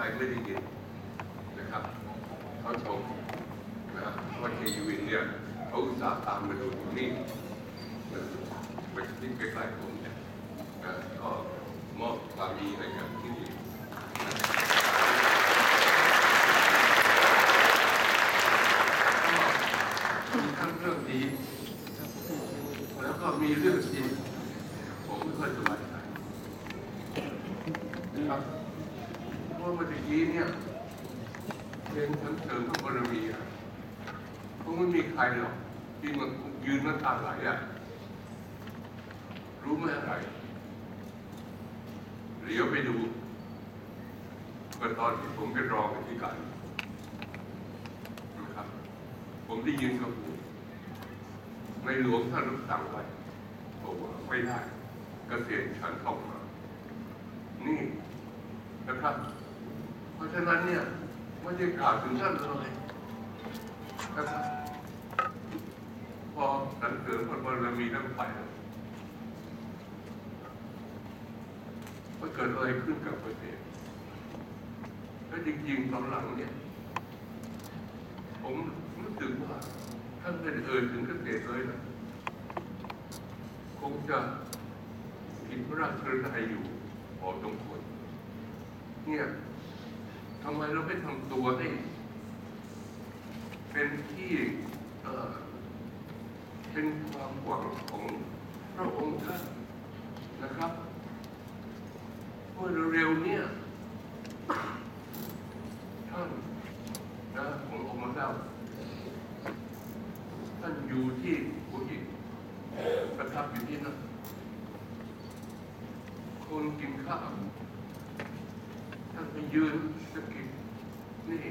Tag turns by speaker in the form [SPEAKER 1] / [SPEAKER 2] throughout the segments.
[SPEAKER 1] แก้ไขไม่ได้ยินนะครับเขาชมนะครับว่าเคยูวินเนี่ยเขาอุตส่าห์ตามมาดูตรงนี้นะไปที่ใกล้ๆผมเนี่ยนะก็มอบความดีให้กับที่นี่มีทั้งเรื่องดี แล้วก็มีเรื่องที่ผมไม่ค่อยสบายใจนะครับเพราะว่าเมื่อ กี้เนี่ยเป็นชั้นเสริมพระบารมีอะคงไม่มีใครหรอกที่มันยืนน้ำตาไหลอะรู้ไหมอะไรเดี๋ยวไปดูเมื่อตอนที่ผมเป็นรองอธิการนะครับ ผมได้ยินกับหูในหลวงท่านรับสั่งไว้บอกว่าไม่ได้เกษตรฉันเข้ามา นี่นะครับ ฉะนั้นเนี่ยไม่ได้กล่าวถึงท่านเลยนะครับพอสรรเสริญพระบารมีทั้งไปแล้วมันเกิดอะไรขึ้นกับประเทศและจริงๆตอนหลังเนี่ย ผมรู้สึกว่าท่านเป็นเอ่ยถึงเกษตรเลยนะคงจะผิดพระราชกฤทัยอยู่พอสมควรเนี่ย ทำไมเราไม่ทำตัวให้เป็นที่เป็นความหวังของพระองค์ท่านนะครับเมื่อเร็วๆเนี่ยท่าน นะผมออกมาแล้วท่านอยู่ที่หัวหินประทับอยู่ที่นั่นคนกินข้าวท่านไปยืนสะกิดนี่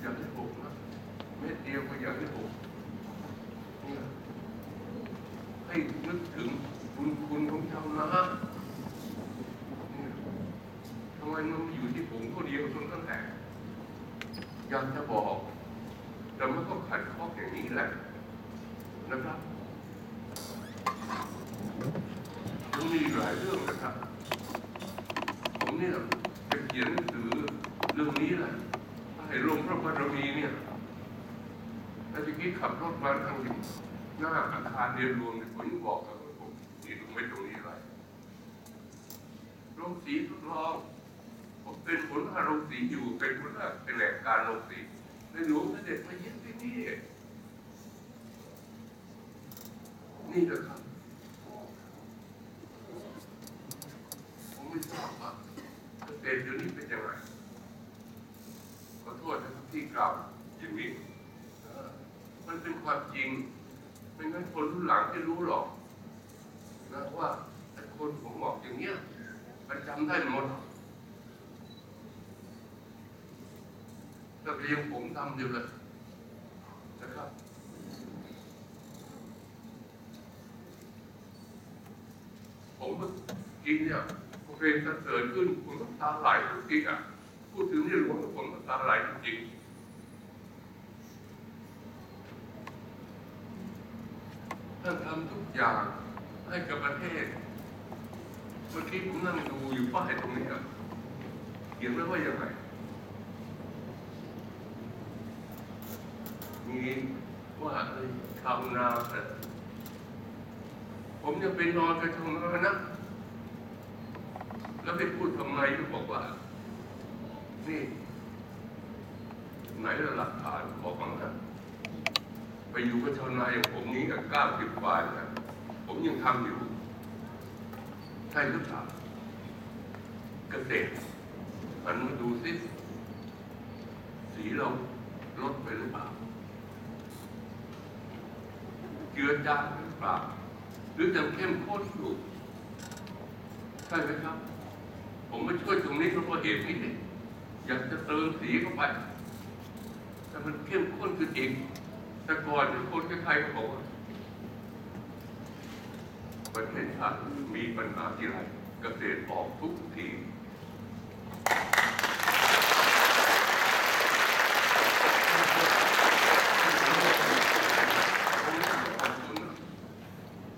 [SPEAKER 1] อยากให้ผมนะเม็ดเดี ยวก็อยากให้ผมนี่ยให้นึกถึงคุณคุณของชาวนาเนี่ยทำไมมันมาอยู่ที่ผมคนเดียวจนตั้งแต่อยากจะบอก แต่มันก็ขัดข้ออย่างนี้แหละนะครับมันมีหลายเรื่องนะครับ ผมเนี่ยจะเขียนหนังสือเรื่องนี้แหละให้ลงพระบารมีเนี่ย แต่ทีกี้ขับรถมาทางหน้าอาคารเรียนรวมเนี่ยผมบอกกับผมนี่ตรงไม่ตรงนี้อะไรโรงสีทดลองผมเป็นผลงานโรงสีอยู่เป็นผลงานเป็นแหล่งการโรงสีในหลวงเสด็จมาเยี่ยมที่นี่นี่แหละครับผมไม่ทราบว่าเกษตรเดี๋ยวนี้เป็นยังไงขอโทษนะครับที่กล่าว มันเป็นความจริง ไม่งั้นคนรุ่นหลังไม่รู้หรอกนะว่าไอ้คนผมบอกอย่างเงี้ยมันจำได้หมดนักเรียนผมทำอยู่เลยนะครับผมเมื่อกี้เนี่ยเพลงสรรเสริญขึ้นผมก็ตาไหลทุกทีอะ พูดถึงในหลวงผมก็ตาไหลจริงๆ ท่านทำทุกอย่างให้กับประเทศ เมื่อกี้ผมนั่งดูอยู่ป้ายตรงนี้อะเขียนไว้ว่ายังไงมีว่าเอ้ยชาวนาแต่ผมยังเป็นนอนกับชาวนานะ แล้วไปพูดทำไมก็บอกว่า นี่ ไหนละหลักฐานบอกมานะ อยู่กับชาวนาอย่างผมนี้กับเก้าสิบกว่านะผมยังทำอยู่ ใช่หรือเปล่าเกษตรหันมาดูสิสีเราลดไปหรือเปล่าเจือจางหรือเปล่าหรือยังเข้มข้นอยู่ใช่ไหมครับ ผมมาช่วยตรงนี้เพราะว่าเหตุนี้เนี่ยอยากจะเติมสีเข้าไปแต่มันเข้มข้นขึ้นเอง แต่ก่อนเนี่คนใครๆก็บอกว่าประเทศชาติมีปัญหาที่ไรเกษตรออกทุกที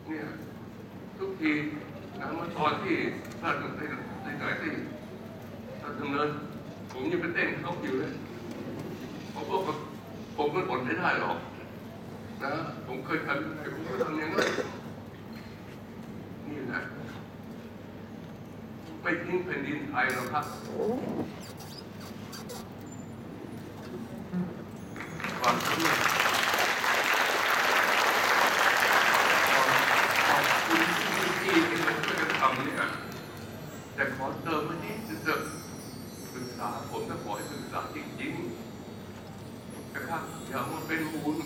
[SPEAKER 1] เนี่ยทุกทีนะเมื่อตอนที่ท่านได้ได้ไหนที่ท่านดำเนินผมยังไปเต้นเขาอยู่เลยผมบอกว่าผมมันอดไม่ได้หรอก เคยทำยังไงผมก็ทำอย่างนั้นนี่นะไม่ทิ้งแผ่นดินไทยหรอกครับความสำเร็จขอบคุณที่ที่มาช่วยกันทำเนี่ยแต่ขอเติมมานิดนึงเถอะศึกษาผมจะขอให้ศึกษาจริงๆนะครับอย่ามาเป็นมูล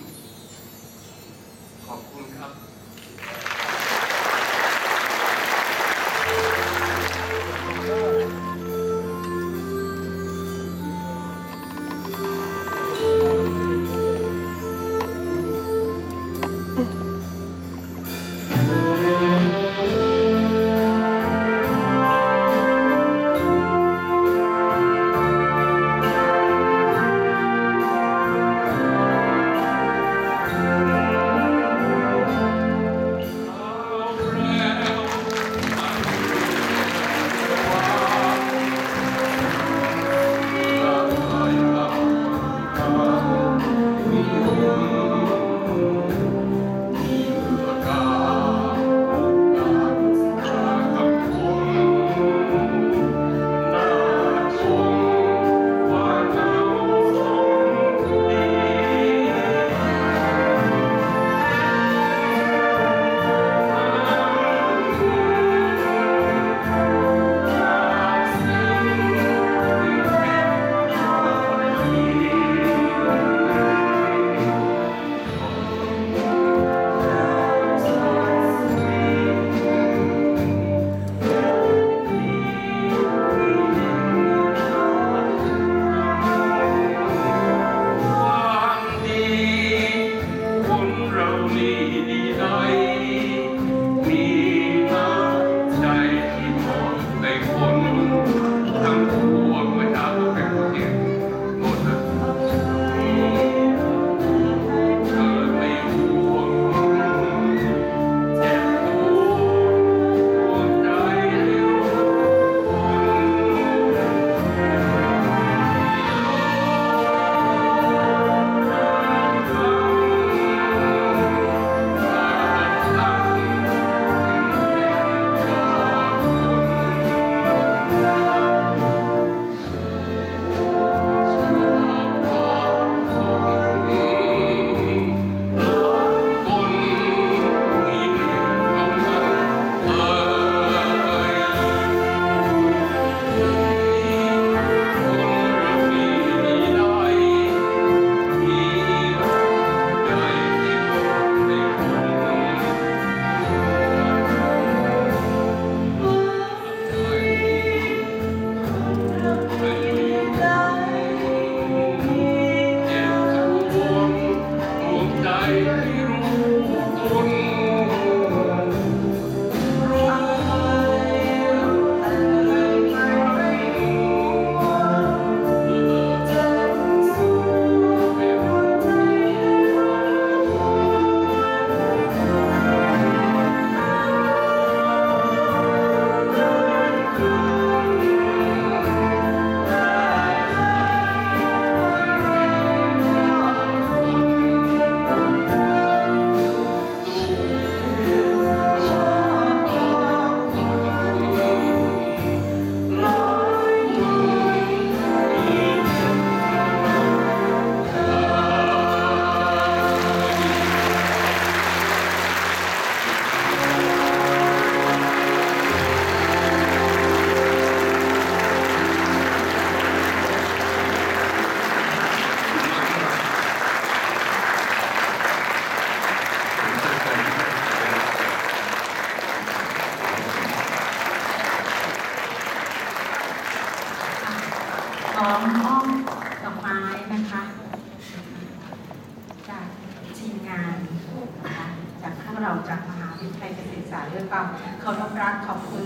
[SPEAKER 1] เราจา
[SPEAKER 2] กมหาวิทยาลัยเกษตรศาสตร์ด้วยความเคารพรักขอบคุณ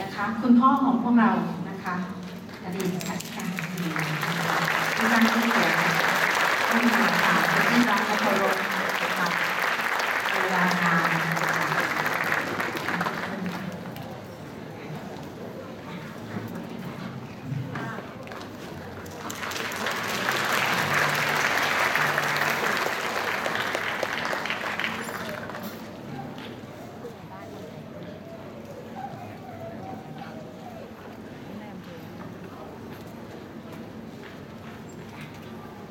[SPEAKER 2] นะคะคุณพ่อของพวกเรานะคะอดีตข้าราชการดีที่ตั้งที่เกียรติที่มาค่ะที่รักและเคารพ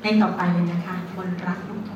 [SPEAKER 2] ในต่อไปเลยนะคะ คนรักลูกทุ่ง